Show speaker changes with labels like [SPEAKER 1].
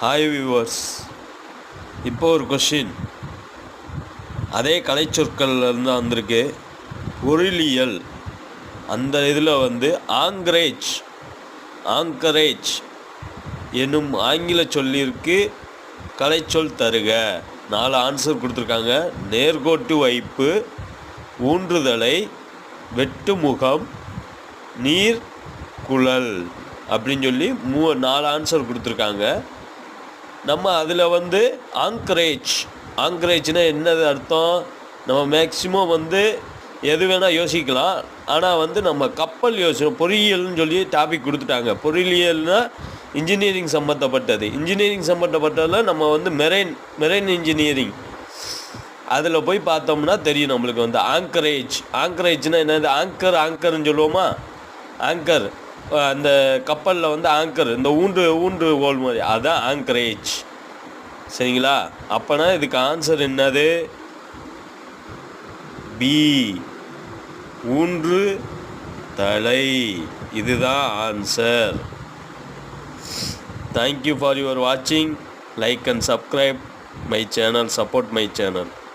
[SPEAKER 1] Hi viewers இப்போ ஒரு question அதே கலைச்சொற்கள்ல இருந்து வந்திருக்கு. பொருளியல். அந்த இதில் வந்து ஆங்கரேஜ். ஆங்கரேஜ் என்னும் ஆங்கில சொல்லிற்கு கலைச்சொல் தருக. நாலு ஆன்சர் கொடுத்துருக்காங்க. நேர்கோட்டு வைப்பு ஊன்றுதலை வெட்டுமுகம் நீர் குழல் அப்படின்னு சொல்லி மூ நாலு ஆன்சர் கொடுத்துருக்காங்க. நம்ம அதில் வந்து ஆங்க்ரேஜ் ஆங்கரேஜ்னா என்னது அர்த்தம்? நம்ம மேக்சிமம் வந்து எது வேணால் யோசிக்கலாம். ஆனால் வந்து நம்ம கப்பல் யோசிக்கணும் பொறியியல்னு சொல்லி டாபிக் கொடுத்துட்டாங்க. பொறியியல்னா இன்ஜினியரிங் சம்மந்தப்பட்டது இன்ஜினியரிங் சம்மந்தப்பட்டதில் நம்ம வந்து மெரைன் மெரைன் இன்ஜினியரிங் அதில் போய் பார்த்தோம்னா தெரியும் நம்மளுக்கு வந்து ஆங்கரேஜ் ஆங்கரேஜ்னா என்னது? ஆங்கர் ஆங்கர்னு சொல்லுவோமா? ஆங்கர் அந்த கப்பலில் வந்து ஆங்கர் இந்த ஊன்று ஊன்று கோல் மாதிரி அதான் ஆங்கரேஜ் சரிங்களா? அப்போனா இதுக்கு ஆன்சர் என்னது? பி ஊன்று தலை. இதுதான் answer thank you for your வாட்சிங் like and subscribe my channel support my channel